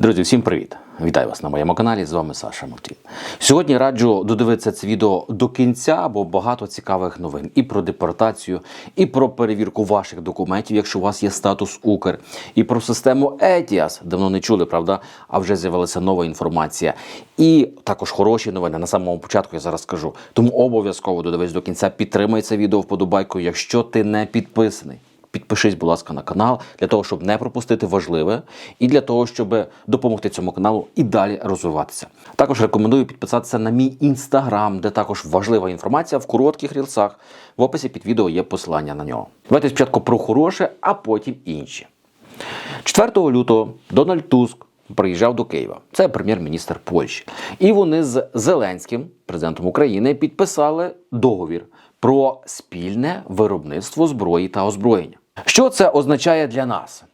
Друзі, всім привіт! Вітаю вас на моєму каналі. З вами Саша Муртін. Сьогодні раджу додивитися це відео до кінця, бо багато цікавих новин і про депортацію, і про перевірку ваших документів, якщо у вас є статус Укр, і про систему ETIAS. Давно не чули, правда? А вже з'явилася нова інформація. І також хороші новини. На самому початку я зараз скажу. Тому обов'язково додивись до кінця. Підтримай це відео вподобайкою, якщо ти не підписаний. Підпишись, будь ласка, на канал для того, щоб не пропустити важливе, і для того, щоб допомогти цьому каналу і далі розвиватися. Також рекомендую підписатися на мій інстаграм, де також важлива інформація в коротких рілсах. В описі під відео є посилання на нього. Давайте спочатку про хороше, а потім інші. 4 лютого Дональд Туск приїжджав до Києва. Це прем'єр-міністр Польщі. І вони з Зеленським, президентом України, підписали договір про спільне виробництво зброї та озброєння. Що це означає для нас?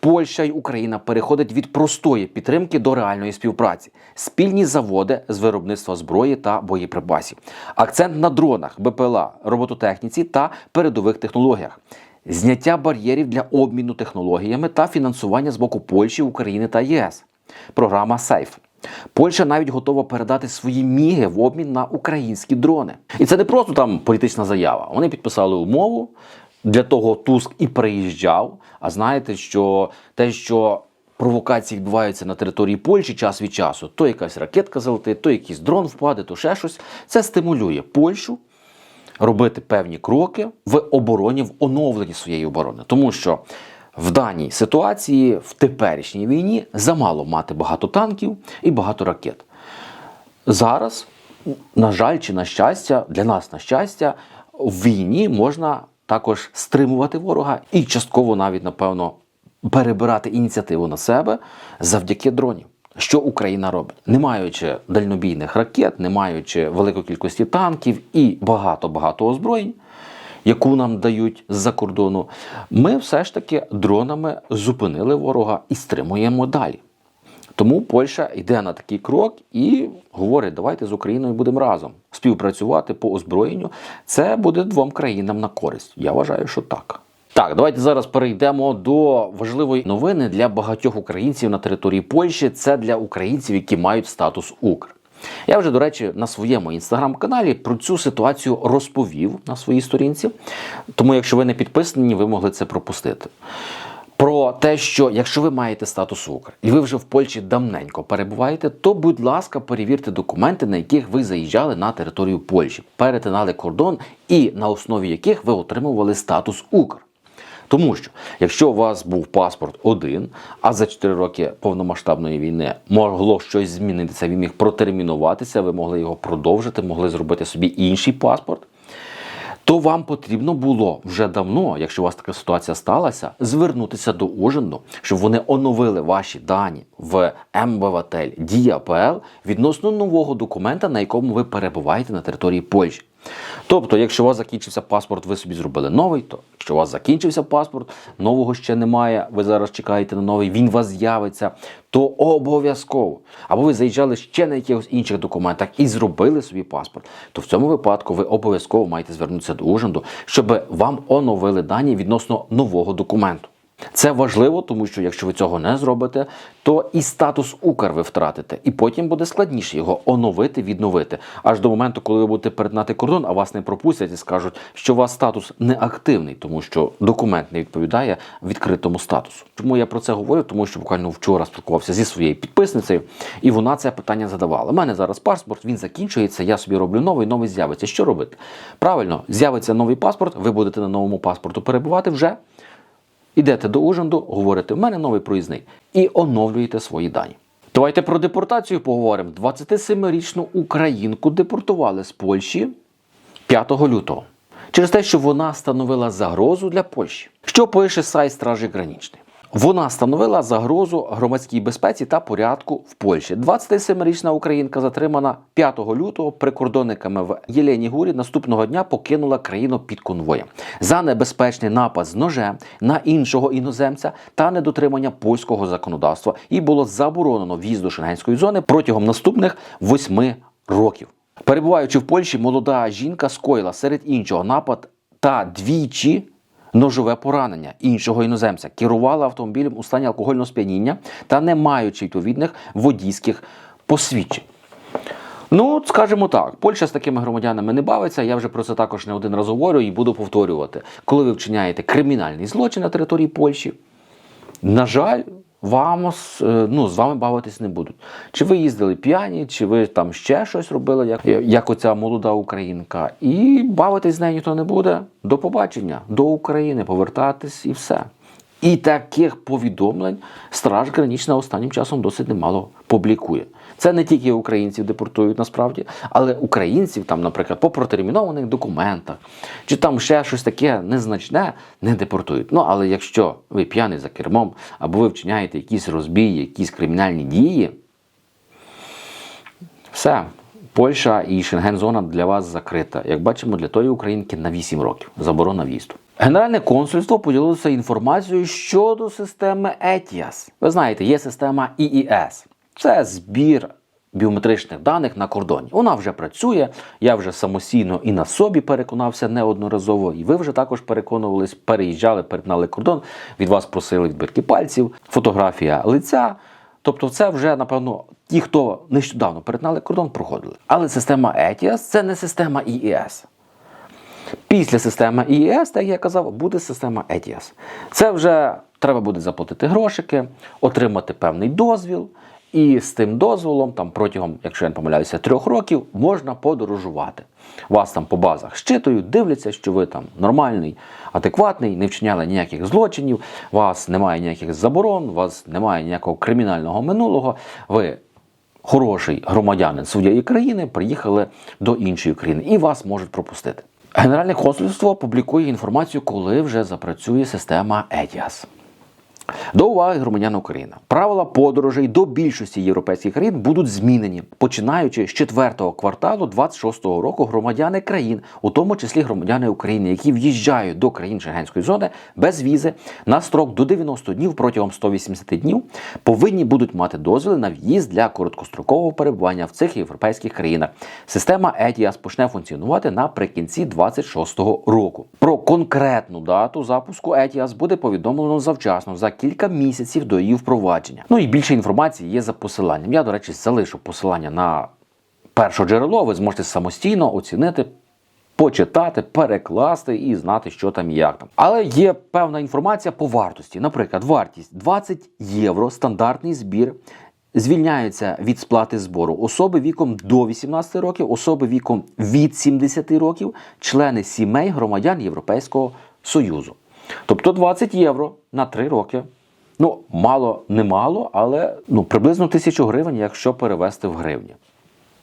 Польща й Україна переходять від простої підтримки до реальної співпраці, спільні заводи з виробництва зброї та боєприпасів, акцент на дронах, БПЛА, робототехніці та передових технологіях, зняття бар'єрів для обміну технологіями та фінансування з боку Польщі, України та ЄС. Програма Сейф. Польща навіть готова передати свої міги в обмін на українські дрони. І це не просто там політична заява. Вони підписали умову. Для того Туск і приїжджав. А знаєте, що те, що провокації відбуваються на території Польщі час від часу, то якась ракетка залетить, то якийсь дрон впаде, то ще щось. Це стимулює Польщу робити певні кроки в обороні, в оновленні своєї оборони. Тому що в даній ситуації, в теперішній війні, замало мати багато танків і багато ракет. Зараз, на жаль, чи на щастя, для нас на щастя, в війні можна також стримувати ворога і частково навіть, напевно, перебирати ініціативу на себе завдяки дронів. Що Україна робить, не маючи дальнобійних ракет, не маючи великої кількості танків і багато-багато озброєнь, яку нам дають з-за кордону, ми все ж таки дронами зупинили ворога і стримуємо далі. Тому Польща йде на такий крок і говорить: давайте з Україною будемо разом співпрацювати по озброєнню. Це буде двом країнам на користь. Я вважаю, що так. Так, давайте зараз перейдемо до важливої новини для багатьох українців на території Польщі. Це для українців, які мають статус Укр. Я вже, до речі, на своєму інстаграм-каналі про цю ситуацію розповів на своїй сторінці. Тому, якщо ви не підписані, ви могли це пропустити. Про те, що якщо ви маєте статус Укр і ви вже в Польщі давненько перебуваєте, то, будь ласка, перевірте документи, на яких ви заїжджали на територію Польщі, перетинали кордон і на основі яких ви отримували статус Укр. Тому що якщо у вас був паспорт один, а за 4 роки повномасштабної війни могло щось змінитися, він міг протермінуватися, ви могли його продовжити, могли зробити собі інший паспорт. То вам потрібно було вже давно, якщо у вас така ситуація сталася, звернутися до ужину, щоб вони оновили ваші дані в МВВТЛ ДІАПЛ відносно нового документа, на якому ви перебуваєте на території Польщі. Тобто, якщо у вас закінчився паспорт, ви собі зробили новий, то якщо у вас закінчився паспорт, нового ще немає, ви зараз чекаєте на новий, він у вас з'явиться, то обов'язково. Або ви заїжджали ще на якихось інших документах і зробили собі паспорт, то в цьому випадку ви обов'язково маєте звернутися до Ужинду, щоб вам оновили дані відносно нового документу. Це важливо, тому що якщо ви цього не зробите, то і статус Укр ви втратите, і потім буде складніше його оновити, відновити. Аж до моменту, коли ви будете перетинати кордон, а вас не пропустять і скажуть, що у вас статус неактивний, тому що документ не відповідає відкритому статусу. Чому я про це говорю? Тому що буквально вчора спілкувався зі своєю підписницею, і вона це питання задавала. У мене зараз паспорт, він закінчується. Я собі роблю новий, новий з'явиться. Що робити? Правильно, з'явиться новий паспорт, ви будете на новому паспорту перебувати вже. Ідете до Ужинду, говорите, в мене новий проїзний, і оновлюєте свої дані. Давайте про депортацію поговоримо. 27-річну українку депортували з Польщі 5 лютого через те, що вона становила загрозу для Польщі. Що пише сайт Стражі Гранічної? Вона становила загрозу громадській безпеці та порядку в Польщі. 27-річна українка затримана 5 лютого прикордонниками в Єлені Гурі наступного дня покинула країну під конвоєм за небезпечний напад з ножем на іншого іноземця та недотримання польського законодавства. І було заборонено в'їзд до шенгенської зони протягом наступних восьми років. Перебуваючи в Польщі, молода жінка скоїла серед іншого напад та двічі ножове поранення іншого іноземця, керувала автомобілем у стані алкогольного сп'яніння та не маючи відповідних водійських посвідчень. Ну, скажімо так, Польща з такими громадянами не бавиться. Я вже про це також не один раз говорю і буду повторювати. Коли ви вчиняєте кримінальний злочин на території Польщі, на жаль, вам, е, ну, з вами бавитись не будуть. Чи ви їздили п'яні, чи ви там ще щось робили, як, як оця молода українка, і бавитись з нею ніхто не буде. До побачення, до України, повертатись і все. І таких повідомлень Страж Гранічна останнім часом досить немало публікує. Це не тільки українців депортують насправді, але українців там, наприклад, по протермінованих документах, чи там ще щось таке незначне, не депортують. Ну але якщо ви п'яний за кермом, або ви вчиняєте якісь розбій, якісь кримінальні дії, все. Польща і Шенген-зона для вас закрита. Як бачимо, для тої українки на 8 років заборона в'їзду. Генеральне консульство поділилося інформацією щодо системи ETIAS. Ви знаєте, є система EES. Це збір біометричних даних на кордоні. Вона вже працює. Я вже самостійно і на собі переконався неодноразово. І ви вже також переконувались, переїжджали, перетинали кордон. Від вас просили відбитки пальців, фотографія лиця. Тобто, це вже напевно ті, хто нещодавно перетинали кордон, проходили. Але система ETIAS – це не система EES. Після системи ІЕС, так як я казав, буде система ETIAS. Це вже треба буде заплатити грошики, отримати певний дозвіл. І з тим дозволом, там протягом, якщо я не помиляюся, трьох років можна подорожувати. Вас там по базах щитують, дивляться, що ви там нормальний, адекватний, не вчиняли ніяких злочинів, вас немає ніяких заборон, вас немає ніякого кримінального минулого. Ви хороший громадянин своєї країни, приїхали до іншої країни і вас можуть пропустити. Генеральне консульство публікує інформацію, коли вже запрацює система ETIAS. До уваги громадян України. Правила подорожей до більшості європейських країн будуть змінені, починаючи з четвертого кварталу 26-го року громадяни країн, у тому числі громадяни України, які в'їжджають до країн Шенгенської зони без візи на строк до 90 днів протягом 180 днів, повинні будуть мати дозвіли на в'їзд для короткострокового перебування в цих європейських країнах. Система ETIAS почне функціонувати наприкінці 26-го року. Про конкретну дату запуску ETIAS буде повідомлено завчасно за кілька місяців до її впровадження. Ну і більше інформації є за посиланням. Я, до речі, залишу посилання на перше джерело. Ви зможете самостійно оцінити. Почитати, перекласти і знати, що там і як там. Але є певна інформація по вартості. Наприклад, вартість 20 євро, стандартний збір. Звільняються від сплати збору особи віком до 18 років, особи віком від 70 років, члени сімей громадян Європейського Союзу. Тобто 20 євро на 3 роки. Ну, мало не мало, але ну, приблизно тисячу гривень, якщо перевести в гривні.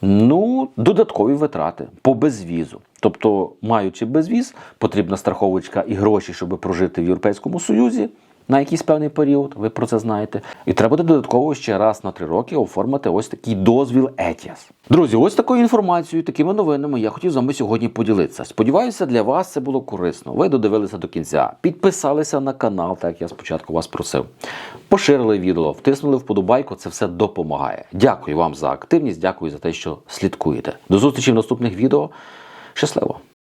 Ну, додаткові витрати по безвізу. Тобто, маючи безвіз, потрібна страховочка і гроші, щоб прожити в Європейському Союзі на якийсь певний період, ви про це знаєте. І треба буде додатково ще раз на три роки оформити ось такий дозвіл ETIAS. Друзі, ось такою інформацією, такими новинами я хотів з вами сьогодні поділитися. Сподіваюся, для вас це було корисно. Ви додивилися до кінця, підписалися на канал, так як я спочатку вас просив. Поширили відео, втиснули вподобайку, це все допомагає. Дякую вам за активність, дякую за те, що слідкуєте. До зустрічі в наступних відео. Щасливо!